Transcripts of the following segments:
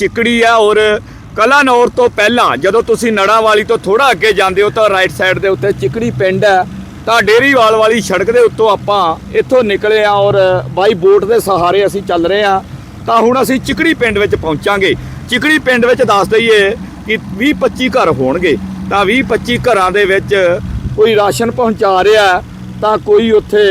ਚਿਕੜੀ ਆ ਔਰ ਕਲਾਨੌਰ ਤੋਂ ਪਹਿਲਾਂ ਜਦੋਂ ਤੁਸੀਂ ਨੜਾ ਵਾਲੀ ਤੋਂ ਥੋੜਾ ਅੱਗੇ ਜਾਂਦੇ ਹੋ ਤਾਂ ਰਾਈਟ ਸਾਈਡ ਦੇ ਉੱਤੇ ਚਿਕੜੀ ਪਿੰਡ ਹੈ। ਤਾਂ ਡੇਰੀਵਾਲ ਵਾਲੀ ਸੜਕ ਦੇ ਉੱਤੋਂ ਆਪਾਂ ਇੱਥੋਂ ਨਿਕਲੇ ਆ ਔਰ ਬਾਈ ਬੋਟ ਦੇ ਸਹਾਰੇ ਅਸੀਂ ਚੱਲ ਰਹੇ ਆ। ਤਾਂ ਹੁਣ ਅਸੀਂ ਚਿਕੜੀ ਪਿੰਡ ਵਿੱਚ ਪਹੁੰਚਾਂਗੇ। ਚਿਕੜੀ ਪਿੰਡ ਵਿੱਚ ਦੱਸ ਦਈਏ ਕਿ 20 25 ਘਰ ਹੋਣਗੇ। ਤਾਂ 20 25 ਘਰਾਂ ਦੇ ਵਿੱਚ ਕੋਈ ਰਾਸ਼ਨ ਪਹੁੰਚਾ ਰਿਹਾ ਤਾਂ ਕੋਈ ਉੱਥੇ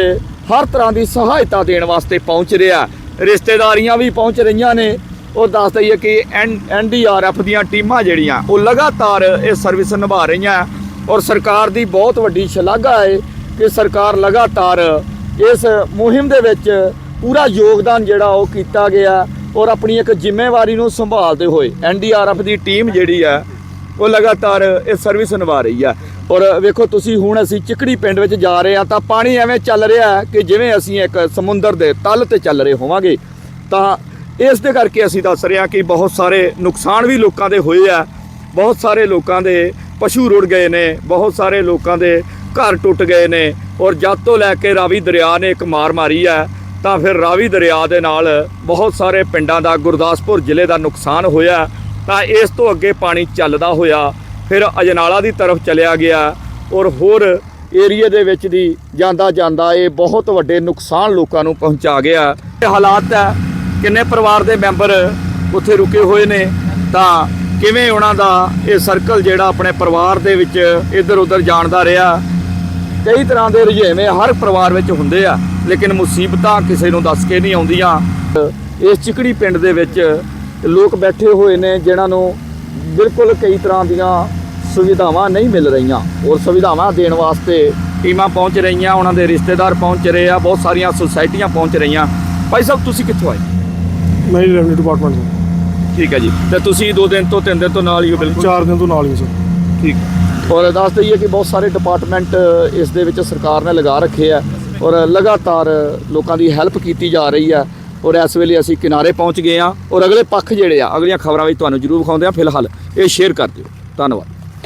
ਹਰ ਤਰ੍ਹਾਂ ਦੀ ਸਹਾਇਤਾ ਦੇਣ ਵਾਸਤੇ ਪਹੁੰਚ ਰਿਹਾ ਰਿਸ਼ਤੇਦਾਰੀਆਂ ਵੀ ਪਹੁੰਚ ਰਹੀਆਂ ਨੇ। ਉਹ ਦੱਸ ਦਈਏ ਕਿ ਐਨਡੀਆਰਐਫ ਦੀਆਂ ਟੀਮਾਂ ਜਿਹੜੀਆਂ, ਉਹ ਲਗਾਤਾਰ ਇਹ ਸਰਵਿਸ ਨਿਭਾ ਰਹੀਆਂ ਔਰ ਸਰਕਾਰ ਦੀ ਬਹੁਤ ਵੱਡੀ ਸ਼ਲਾਘਾ ਹੈ ਕਿ ਸਰਕਾਰ ਲਗਾਤਾਰ ਇਸ ਮੁਹਿੰਮ ਦੇ ਵਿੱਚ ਪੂਰਾ ਯੋਗਦਾਨ ਜਿਹੜਾ ਉਹ ਕੀਤਾ ਗਿਆ ਔਰ ਆਪਣੀ ਇੱਕ ਜ਼ਿੰਮੇਵਾਰੀ ਨੂੰ ਸੰਭਾਲਦੇ ਹੋਏ ਐਨਡੀਆਰਐਫ ਦੀ ਟੀਮ ਜਿਹੜੀ ਆ ਉਹ ਲਗਾਤਾਰ ਇਹ ਸਰਵਿਸ ਨਿਭਾ ਰਹੀ ਆ ਔਰ ਵੇਖੋ ਤੁਸੀਂ ਹੁਣ ਅਸੀਂ ਚਿਕੜੀ ਪਿੰਡ ਵਿੱਚ ਜਾ ਰਹੇ ਆ ਤਾਂ ਪਾਣੀ ਐਵੇਂ ਚੱਲ ਰਿਹਾ ਕਿ ਜਿਵੇਂ ਅਸੀਂ ਇੱਕ ਸਮੁੰਦਰ ਦੇ ਤਲ ਤੇ ਚੱਲ ਰਹੇ ਹੋਵਾਂਗੇ, ਤਾਂ ਇਸ ਦੇ ਕਰਕੇ ਅਸੀਂ ਦੱਸ ਰਹੇ ਹਾਂ ਕਿ ਬਹੁਤ ਸਾਰੇ ਨੁਕਸਾਨ ਵੀ ਲੋਕਾਂ ਦੇ ਹੋਏ ਆ। ਬਹੁਤ ਸਾਰੇ ਲੋਕਾਂ ਦੇ ਪਸ਼ੂ ਰੁੜ ਗਏ ਨੇ, ਬਹੁਤ ਸਾਰੇ ਲੋਕਾਂ ਦੇ ਘਰ ਟੁੱਟ ਗਏ ਨੇ ਔਰ ਜਦ ਤੋਂ ਲੈ ਕੇ ਰਾਵੀ ਦਰਿਆ ਨੇ ਇੱਕ ਮਾਰ ਮਾਰੀ ਹੈ ਤਾਂ ਫਿਰ ਰਾਵੀ ਦਰਿਆ ਦੇ ਨਾਲ ਬਹੁਤ ਸਾਰੇ ਪਿੰਡਾਂ ਦਾ, ਗੁਰਦਾਸਪੁਰ ਜ਼ਿਲ੍ਹੇ ਦਾ ਨੁਕਸਾਨ ਹੋਇਆ। ਤਾਂ ਇਸ ਤੋਂ ਅੱਗੇ ਪਾਣੀ ਚੱਲਦਾ ਹੋਇਆ, ਫਿਰ ਅਜਨਾਲਾ ਦੀ ਤਰਫ ਚਲਿਆ ਗਿਆ ਔਰ ਹੋਰ ਏਰੀਏ ਦੇ ਵਿੱਚ ਦੀ ਜਾਂਦਾ ਜਾਂਦਾ ਇਹ ਬਹੁਤ ਵੱਡੇ ਨੁਕਸਾਨ ਲੋਕਾਂ ਨੂੰ ਪਹੁੰਚਾ ਗਿਆ। ਇਹ ਹਾਲਾਤ ਹੈ ਕਿੰਨੇ ਪਰਿਵਾਰ ਦੇ ਮੈਂਬਰ ਉੱਥੇ ਰੁਕੇ ਹੋਏ ਨੇ, ਤਾਂ ਕਿਵੇਂ ਉਹਨਾਂ ਦਾ ਇਹ ਸਰਕਲ ਜਿਹੜਾ ਆਪਣੇ ਪਰਿਵਾਰ ਦੇ ਵਿੱਚ ਇੱਧਰ ਉੱਧਰ ਜਾਣਦਾ ਰਿਹਾ? ਕਈ ਤਰ੍ਹਾਂ ਦੇ ਰੁਝੇਵੇਂ ਹਰ ਪਰਿਵਾਰ ਵਿੱਚ ਹੁੰਦੇ ਆ, ਲੇਕਿਨ ਮੁਸੀਬਤਾਂ ਕਿਸੇ ਨੂੰ ਦੱਸ ਕੇ ਨਹੀਂ ਆਉਂਦੀਆਂ। ਇਸ ਚਿਕੜੀ ਪਿੰਡ ਦੇ ਵਿੱਚ ਲੋਕ ਬੈਠੇ ਹੋਏ ਨੇ, ਜਿਨ੍ਹਾਂ ਨੂੰ ਬਿਲਕੁਲ ਕਈ ਤਰ੍ਹਾਂ ਦੀਆਂ ਸੁਵਿਧਾਵਾਂ ਨਹੀਂ ਮਿਲ ਰਹੀਆਂ ਔਰ ਸੁਵਿਧਾਵਾਂ ਦੇਣ ਵਾਸਤੇ ਟੀਮਾਂ ਪਹੁੰਚ ਰਹੀਆਂ, ਉਹਨਾਂ ਦੇ ਰਿਸ਼ਤੇਦਾਰ ਪਹੁੰਚ ਰਹੇ ਆ, ਬਹੁਤ ਸਾਰੀਆਂ ਸੁਸਾਇਟੀਆਂ ਪਹੁੰਚ ਰਹੀਆਂ। ਭਾਈ ਸਾਹਿਬ, ਤੁਸੀਂ ਕਿੱਥੋਂ ਆਏ? ਮੈਂ ਰੈਵਨਿਊ ਡਿਪਾਰਟਮੈਂਟ ਤੋਂ। ਠੀਕ ਹੈ ਜੀ। ਤੇ ਤੁਸੀਂ ਦੋ ਦਿਨ ਤੋਂ ਤਿੰਨ ਦਿਨ ਤੋਂ ਨਾਲ ਹੀ ਹੋ ਬਿਲਕੁਲ? ਚਾਰ ਦਿਨ ਤੋਂ ਨਾਲ ਹੀ ਸਰ। ਠੀਕ। ਔਰ ਦੱਸ ਦਈਏ ਕਿ ਬਹੁਤ ਸਾਰੇ ਡਿਪਾਰਟਮੈਂਟ ਇਸ ਦੇ ਵਿੱਚ ਸਰਕਾਰ ਨੇ ਲਗਾ ਰੱਖੇ ਆ ਔਰ ਲਗਾਤਾਰ ਲੋਕਾਂ ਦੀ ਹੈਲਪ ਕੀਤੀ ਜਾ ਰਹੀ ਆ। ਔਰ ਇਸ ਵੇਲੇ ਅਸੀਂ ਕਿਨਾਰੇ ਪਹੁੰਚ ਗਏ ਆ ਔਰ ਅਗਲੇ ਪੱਖ ਜਿਹੜੇ ਆ ਅਗਲੀਆਂ ਖਬਰਾਂ ਵਿੱਚ ਤੁਹਾਨੂੰ ਜ਼ਰੂਰ ਵਿਖਾਉਂਦੇ ਆ। ਫਿਲਹਾਲ ਇਹ ਸ਼ੇਅਰ ਕਰ ਦਿਓ। ਧੰਨਵਾਦ।